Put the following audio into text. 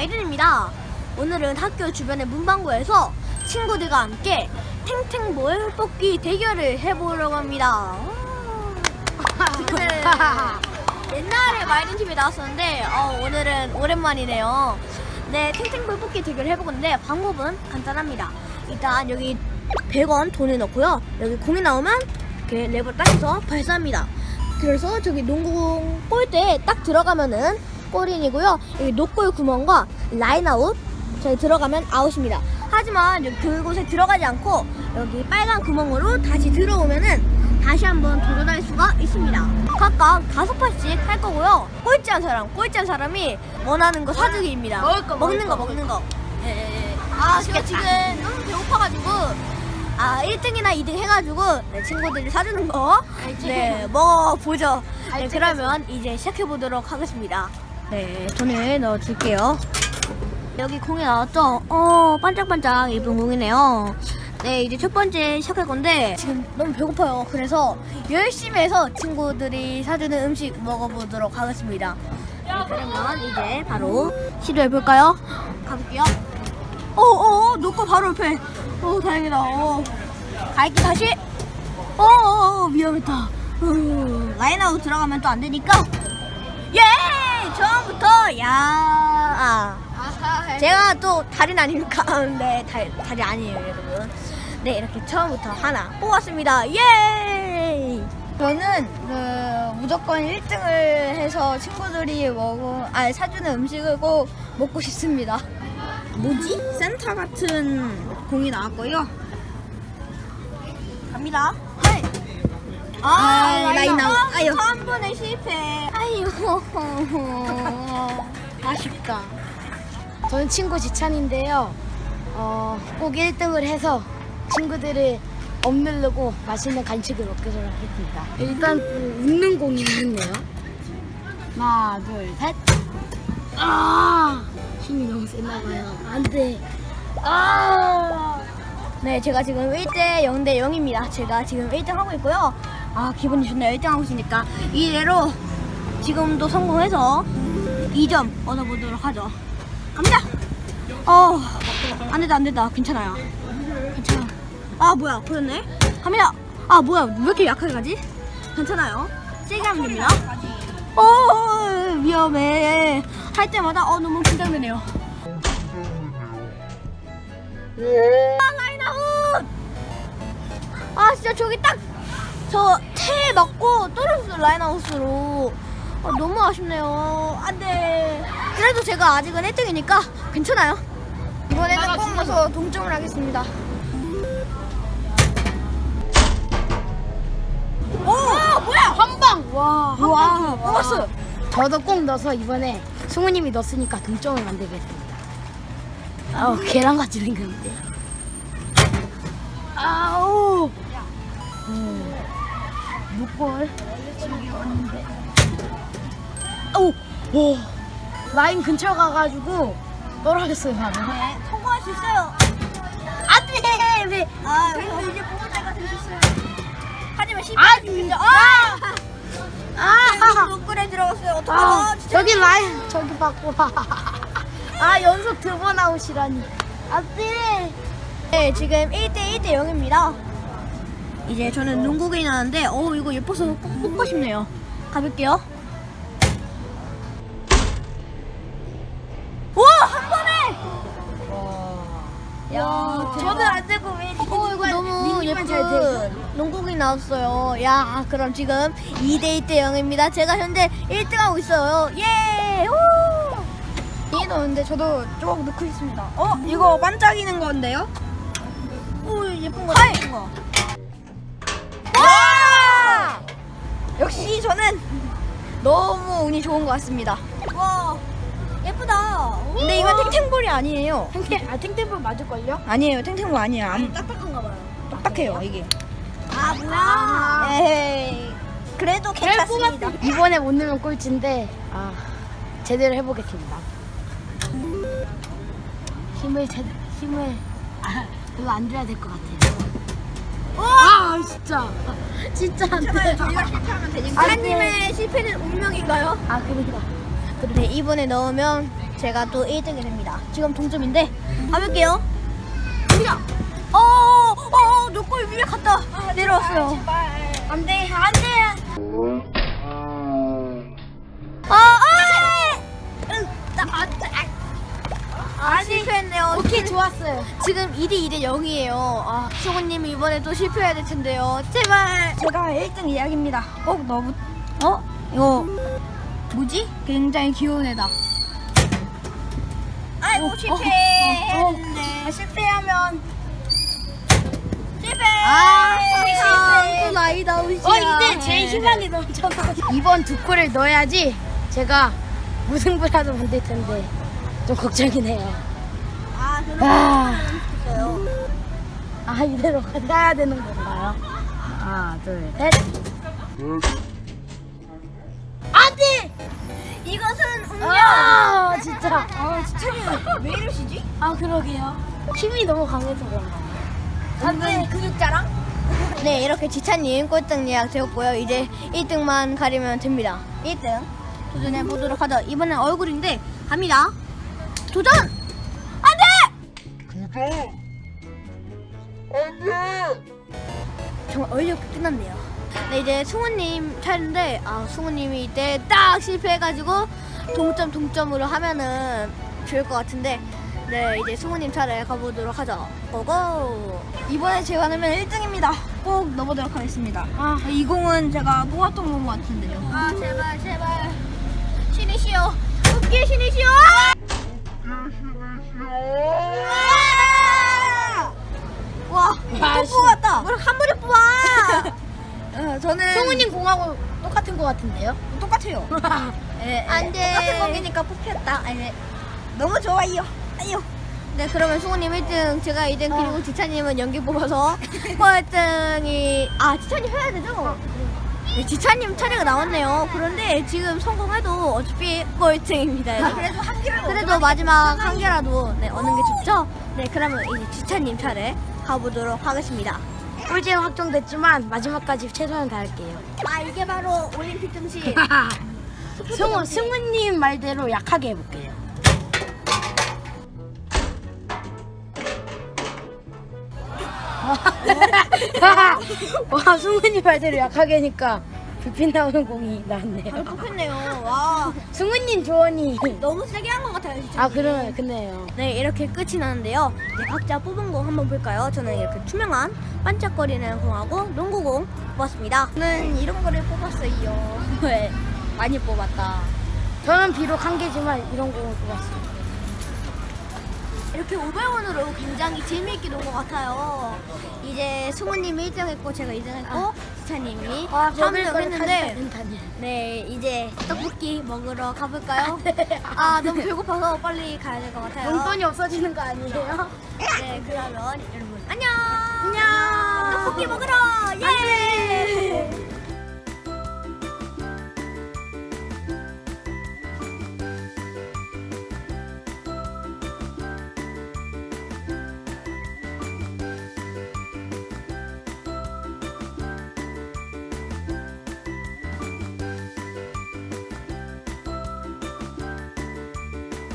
마이른입니다. 오늘은 학교 주변의 문방구에서 친구들과 함께 탱탱볼 뽑기 대결을 해보려고 합니다. 저는 옛날에 마이른 TV에 나왔었는데 어, 오늘은 오랜만이네요. 네, 탱탱볼 뽑기 대결 해볼 건데 방법은 간단합니다. 일단 여기 100원 돈을 넣고요. 여기 공이 나오면 이렇게 랩을 따서 발사합니다. 그래서 저기 농구공 골대에 딱 들어가면은 골인이고요. 여기 노골 구멍과 라인아웃 저기 들어가면 아웃입니다. 하지만 여기 그곳에 들어가지 않고 여기 빨간 구멍으로 다시 들어오면은 다시 한번 도전할 수가 있습니다. 각각 다섯 판씩 할 거고요. 꼴찌한 사람, 꼴찌한 사람이 원하는 거 사주기입니다. 먹을 거, 먹는 거, 먹는 거. 예, 예, 예. 아, 제가 지금 너무 배고파가지고 아 1등이나 2등 해가지고 네, 친구들이 사주는 거 네, 먹어보죠. 네, 그러면 이제 시작해보도록 하겠습니다. 네, 돈을 넣어줄게요. 여기 공이 나왔죠? 어, 반짝반짝 예쁜 공이네요. 네, 이제 첫 번째 시작할 건데 지금 너무 배고파요. 그래서 열심히 해서 친구들이 사주는 음식 먹어보도록 하겠습니다. 네, 그러면 이제 바로 시도해볼까요? 가볼게요. 어, 어, 어, 놓고 바로 옆에. 어, 다행이다. 어. 갈기 다시. 어, 어, 어 위험했다. 어, 라인아웃 들어가면 또 안 되니까. 예! 처음부터, 야. 아. 제가 또 달인 아닙니까? 네, 달, 달이 아니에요, 여러분. 네, 이렇게 처음부터 하나 뽑았습니다. 예! 저는 그 무조건 1등을 해서 친구들이 먹어 아 사주는 음식을 꼭 먹고 싶습니다. 뭐지? 센터 같은 공이 나왔고요. 갑니다. 네. 아, 라인 아웃. 아웃. 아유. 한 번에 실패. 아유. 아쉽다. 저는 친구 지찬인데요. 어, 꼭 1등을 해서 친구들을 억누르고 맛있는 간식을 먹도록 하겠습니다. 일단 웃는 공이 있네요. 하나, 둘, 셋. 아! 힘이 너무 세나 봐요. 안 돼. 아! 네, 제가 지금 1대 0대 0입니다. 제가 지금 1등 하고 있고요. 아, 기분이 좋네요. 1등 하고 있으니까. 이대로 지금도 성공해서 2점 얻어보도록 하죠. 갑니다! 어, 안 된다, 안 된다. 괜찮아요. 괜찮아. 아, 뭐야. 보였네? 갑니다! 아, 뭐야. 왜 이렇게 약하게 가지? 괜찮아요. 세게 하면 됩니다. 어, 위험해. 할 때마다 어, 너무 긴장되네요. 아, 라인 아웃! 아, 진짜 저기 딱, 저, 태 맞고 떨어졌어요, 라인 아웃으로. 아, 너무 아쉽네요. 안 돼. 그래도 제가 아직은 1등이니까 괜찮아요. 이번에는 꼭 넣어서 동점을 하겠습니다. 오! 뭐야! 한 방! 와, 한 우와, 방. 뽑았어요. 저도 꼭 넣어서 이번에 승우님이 넣었으니까 동점을 만들겠습니다. 아우, 계란같이 생겼는데. 아우! 음, 목골. 아우! 와! 라인 근처 가가지고 떨어졌어요, 바로. 네, 성공할 수 있어요. 안 돼! 왜? 아, 그래도 이제 뽑을 때가 되셨어요. 하지만 실패. 아, 진짜. 아! 아! 아! 목걸에 들어갔어요. 아, 어떡하나, 진짜. 저기 라인, 저기 와. 아, 연속 두 번 아웃이라니. 안 돼! 네, 지금 1대 1대 0입니다. 이제 저는 농구공이 나는데, 어 이거 예뻐서 꼭 뽑고 싶네요. 가볼게요. 와, 한 번에! 야, 저는 안 되고 왜 어, 이거 너무? 예쁜 농구공이 나왔어요. 야, 그럼 지금 2대 1대 0입니다. 제가 현재 1등 하고 있어요. 예! 오! 이 넣는데 저도 조금 넣고 있습니다. 어, 이거 반짝이는 건데요? 오, 예쁜 거, 예쁜 거. 너무 운이 좋은 것 같습니다. 와, 예쁘다. 근데 이건 탱탱볼이 아니에요. 탱탱, 아, 탱탱볼 맞을걸요? 아니에요, 탱탱볼 아니에요. 안, 딱딱한가 봐요. 딱딱해요, 이게. 아, 뭐야? 에이, 그래도 괜찮습니다. 이번에 못 넣으면 꼴찌인데, 아, 제대로 해보겠습니다. 힘을, 제, 힘을, 아, 별로 안 줘야 될 것 같아요. 아, 진짜. 진짜 안 돼. 저희가 실패하면 되니까. 안 돼. 하나님의 실패는 운명인가요? 아, 그러니까. 네, 이번에 넣으면 제가 또 1등이 됩니다. 지금 동점인데 가볼게요. 갑니다. 어, 어, 너골 위에 갔다 내려왔어요. 안돼, 안돼. 아, 아, 실패했네요. 오케이 좋았어요. 지금 2대 2대 0이에요. 아, 수고님 이번에 또 실패해야 될 텐데요. 제발. 제가 1등 이야기입니다. 꼭 너무 어? 이거 뭐지? 굉장히 귀여운 애다. 아이고 실패. 아, 실패하면 실패. 아, 또 나이 나오시야. 어 이때 제 희망이 넘쳐서 이번 두 골을 넣어야지 제가 무승부라도 만들 텐데 좀 걱정이네요. 아, 저는 아. 아 이대로 가야 되는 건가요? 하나 둘 셋. 안 돼. 이것은 운명. 아 진짜. 아, 진짜 왜 이러시지? 아 그러게요. 힘이 너무 강해서 그런가. 안돼 근육자랑? 네, 이렇게 지찬님 꼴등 예약 되었고요. 이제 1등만 가리면 됩니다. 1등 도전해 보도록 하죠. 이번엔 얼굴인데 갑니다. 도전! 안 돼! 정말 어이없게 끝났네요. 네, 이제 승우님 차례인데, 아, 승우님이 이때 딱 실패해가지고 동점, 동점으로 하면은 좋을 것 같은데, 네, 이제 승우님 차례 가보도록 하죠. 고고! 이번에 제가 넣으면 1등입니다. 꼭 넣어보도록 하겠습니다. 아, 이 공은 제가 모았던 공 같은데요. 아, 제발, 제발. 신이시여. 웃기 신이시여! 와, 아, 또 뽑았다. 뭘 한 번에 뽑아! 어, 저는 승우님 공하고 똑같은 것 같은데요? 똑같아요. 예, 예. 안 돼. 똑같은 공이니까 뽑혔다. 아니, 너무 좋아요. 아유. 네, 그러면 승우님 1등, 제가 2등, 그리고 지찬님은 연기 뽑아서 꼴등이, 아, 지찬님 해야 되죠? 네, 지찬님 차례가 나왔네요. 그런데 지금 성공해도 어차피 꼴등입니다. 여러분. 그래도 한 개를 그래도 마지막 한 개라도 네, 얻는 게 좋죠? 네, 그러면 이제 지찬님 차례 가보도록 하겠습니다. 꿀잼 확정됐지만 마지막까지 최선을 다할게요. 아, 이게 바로 올림픽 등식. 승우 승우님 말대로 약하게 해볼게요. 와 승우님 말대로 약하게 하니까 불빛 나오는 공이 나왔네요. 바로 뽑혔네요. 와, 승우님 조언이 너무 세게 한 것 같아요, 진짜. 아 그러면 그네요. 네, 이렇게 끝이 나는데요. 네, 각자 뽑은 공 한번 볼까요? 저는 이렇게 투명한 반짝거리는 공하고 농구공 뽑았습니다. 저는 이런 거를 뽑았어요. 네, 많이 뽑았다. 저는 비록 한 개지만 이런 공을 뽑았어요. 이렇게 500원으로 굉장히 재미있게 논 것 같아요. 이제 승우님이 1등 했고, 제가 2등 했고, 지찬님이 아, 3등 했는데, 했는데 네, 이제 떡볶이 먹으러 가볼까요? 아, 너무 배고파서 빨리 가야 될 것 같아요. 용돈이 없어지는 거 아니에요? 네, 그러면 여러분 안녕. 안녕. 떡볶이 먹으러 예.